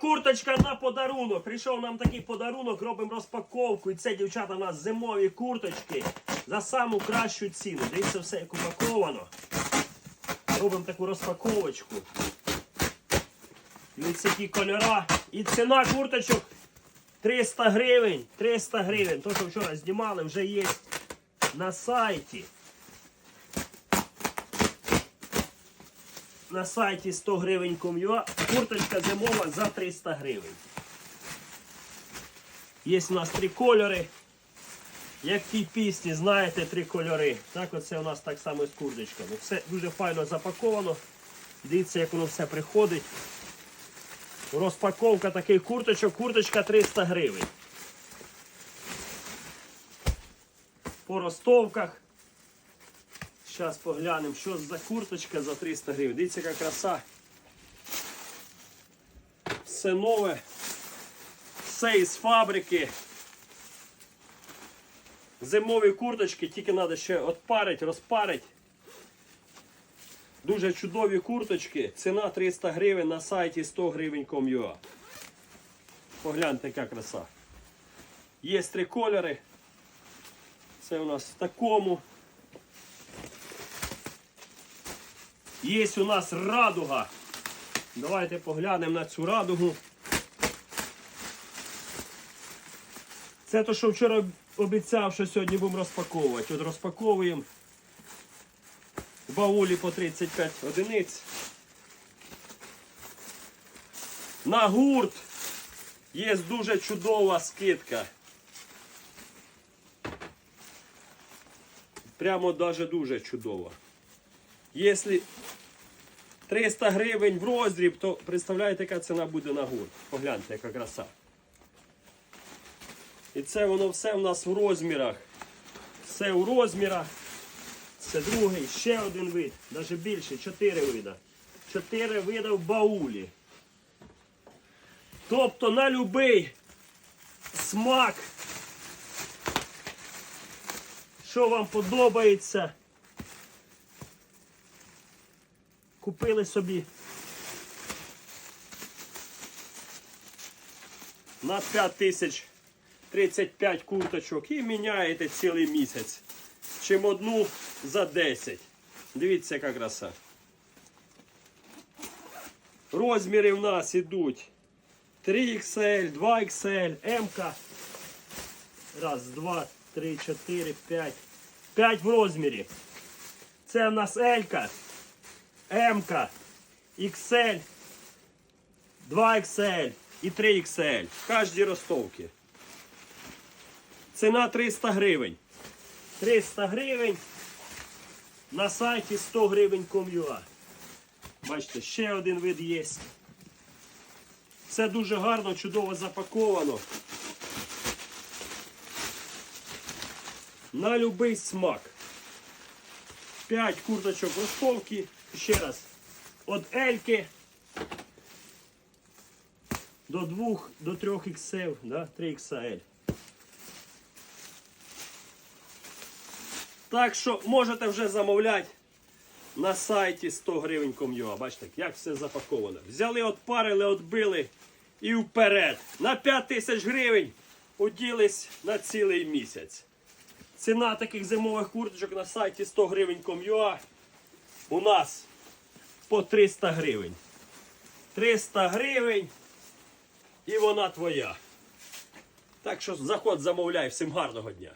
курточка на подарунок. Прийшов нам такий подарунок, робимо розпаковку. І це, дівчата, у нас зимові курточки за саму кращу ціну. Дивіться, все як упаковано. Робимо таку розпаковочку. Дивіться, які кольора. І ціна курточок 300 гривень. 300 гривень. То, що вчора знімали, вже є на сайті. На сайті 100 гривень ком'юа. Курточка зимова за 300 гривень. Є у нас три кольори. Як в тій пісні, знаєте, три кольори. Так оце у нас так само з курточками. Все дуже файно запаковано. Дивіться, як воно все приходить. Розпаковка таких курточок. Курточка 300 гривень. По ростовках. Зараз поглянемо, що за курточка за 300 гривень. Дивіться, яка краса. Все нове. Все із фабрики. Зимові курточки, тільки треба ще отпарити, розпарити. Дуже чудові курточки. Ціна 300 гривень на сайті 100 гривень com.ua. Погляньте, яка краса. Є три кольори. Це у нас в такому. Є у нас радуга. Давайте поглянемо на цю радугу. Це то, що вчора обіцяв, що сьогодні будемо розпаковувати. От розпаковуємо в баулі по 35 одиниць. На гурт є дуже чудова скидка. Прямо даже дуже чудова. Якщо 300 гривень в роздріб, то представляєте, яка ціна буде на гурт. Погляньте, яка краса. І це воно все в нас в розмірах. Все у розмірах. Це другий, ще один вид, навіть більше, чотири вида. Чотири вида в баулі. Тобто на любий смак, що вам подобається, купили собі на 5 тисяч 35 курточок і міняєте цілий місяць. Чим одну за 10. Дивіться, яка краса. Розміри в нас ідуть 3XL, 2XL, М. Раз, два, три, чотири, п'ять. П'ять в розмірі. Це в нас L, М, XL, 2XL і 3XL. В кожній ростовці. Ціна 300 гривень. 300 гривень на сайті 100 гривень com.ua. Бачите, ще один вид є. Все дуже гарно, чудово запаковано. На любий смак. 5 курточок ростовки. Ще раз. От Ельки до 2 до 3 XL, да? 3 XL. Так що можете вже замовляти на сайті 100 гривень com.ua. Бачите, як все запаковано. Взяли, отпарили, отбили і вперед. На 5 тисяч гривень уділись на цілий місяць. Ціна таких зимових курточок на сайті 100 гривень com.ua у нас по 300 гривень. 300 гривень і вона твоя. Так що заход замовляй. Всім гарного дня.